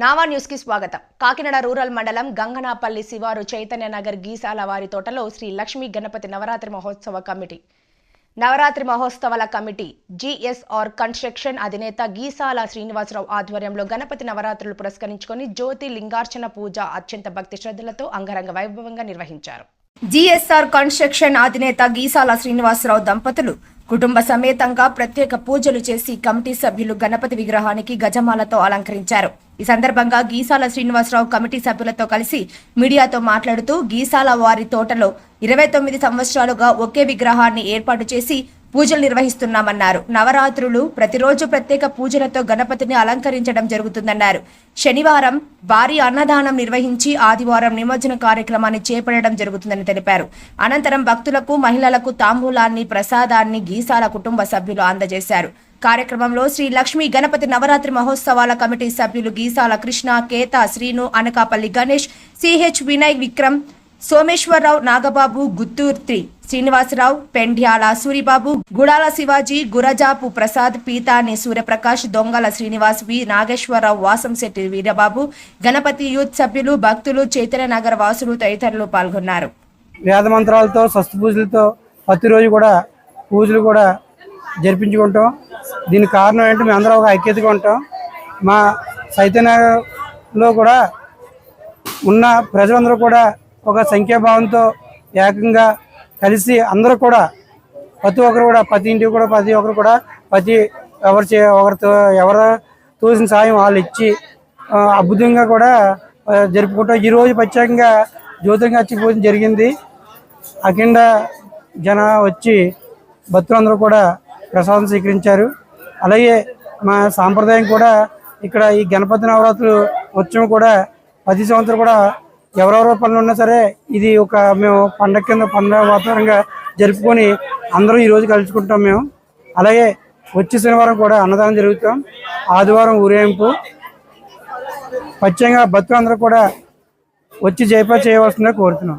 నావా న్యూస్కి స్వాగతం. కాకినాడ రూరల్ మండలం గంగనాపల్లి శివారు చైతన్య నగర్ గీసాల వారి తోటలో శ్రీ లక్ష్మీ గణపతి నవరాత్రి మహోత్సవ కమిటీ. నవరాత్రి మహోత్సవాల కమిటీ జిఎస్ఆర్ కన్స్ట్రక్షన్ అధినేత గీసాల శ్రీనివాసరావు ఆధ్వర్యంలో గణపతి నవరాత్రులు పురస్కరించుకొని జ్యోతి లింగార్చన పూజ అత్యంత భక్తి శ్రద్ధలతో అంగరంగ వైభవంగా నిర్వహించారు. జిఎస్ఆర్ కన్స్ట్రక్షన్ అధినేత గీసాల శ్రీనివాసరావు దంపతులు కుటుంబ సమేతంగా ప్రత్యేక పూజలు చేసి కమిటీ సభ్యులు గణపతి విగ్రహానికి గజమాలతో అలంకరించారు. ఈ సందర్భంగా గీసాల శ్రీనివాసరావు కమిటీ సభ్యులతో కలిసి మీడియాతో మాట్లాడుతూ గీసాల వారి తోటలో ఇరవై తొమ్మిది సంవత్సరాలుగా ఒకే విగ్రహాన్ని ఏర్పాటు చేసి పూజలు నిర్వహిస్తున్నామన్నారు. నవరాత్రులు ప్రతిరోజు ప్రత్యేక పూజలతో గణపతిని అలంకరించడం జరుగుతుందన్నారు. శనివారం భారీ అన్నదానం నిర్వహించి ఆదివారం నిమజ్జన కార్యక్రమాన్ని చేపట్టడం జరుగుతుందని తెలిపారు. అనంతరం భక్తులకు మహిళలకు తాంబూలాన్ని ప్రసాదాన్ని గీసాల కుటుంబ సభ్యులు అందజేశారు. కార్యక్రమంలో శ్రీ లక్ష్మీ గణపతి నవరాత్రి మహోత్సవాల కమిటీ సభ్యులు Geesala Krishna Keta Srinu Anakapalli Ganesh CH Vinay Vikram Someswararao Nagababu Guthurthi Srinivasarao Pendyala Suribabu Gudala Shivaji Gurajapu Prasad Peetani Suryaprakash Dongala Srinivas V Nageswararao Vasamsetti Veerababu Ganapathi youth సభ్యులు భక్తులు చైతన్య నగర వాసులు తదితరులు పాల్గొన్నారు. వేదమంత్రాలతో స్వస్తి పూజలతో ప్రతిరోజు కూడా పూజలు కూడా జరిపించుకుంటాం. దీనికి కారణం ఏంటి? మేము అందరం ఒక ఐక్యతగా ఉంటాం. మా సైతన్యలో కూడా ఉన్న ప్రజలందరూ కూడా ఒక సంఖ్యాభావంతో ఏకంగా కలిసి అందరూ కూడా ప్రతి ఒక్కరు కూడా ప్రతి ఇంటికి కూడా ప్రతి ఒక్కరు కూడా ప్రతి ఎవరు చే ఒకరితో ఎవరు తోసిన సాయం వాళ్ళు ఇచ్చి అద్భుతంగా కూడా జరుపుకుంటాం. ఈరోజు ప్రత్యేకంగా జ్యోతిర్గా పూజ జరిగింది. అఖండ జన వచ్చి భక్తులందరూ కూడా ప్రసాదం స్వీకరించారు. అలాగే మా సాంప్రదాయం కూడా ఇక్కడ ఈ గణపతి నవరాత్రులు ఉత్సవం కూడా ప్రతి సంవత్సరం కూడా ఎవరెవరో పనులు ఉన్నా సరే ఇది ఒక మేము పండగ కింద పండగ వాతావరణంగా జరుపుకొని అందరూ ఈరోజు కలుసుకుంటాం మేము. అలాగే వచ్చే శనివారం కూడా అన్నదానం జరుగుతాం. ఆదివారం ఊరేగింపు. భక్తులు అందరూ కూడా వచ్చి జయపా చేయవలసిందిగా కోరుతున్నాం.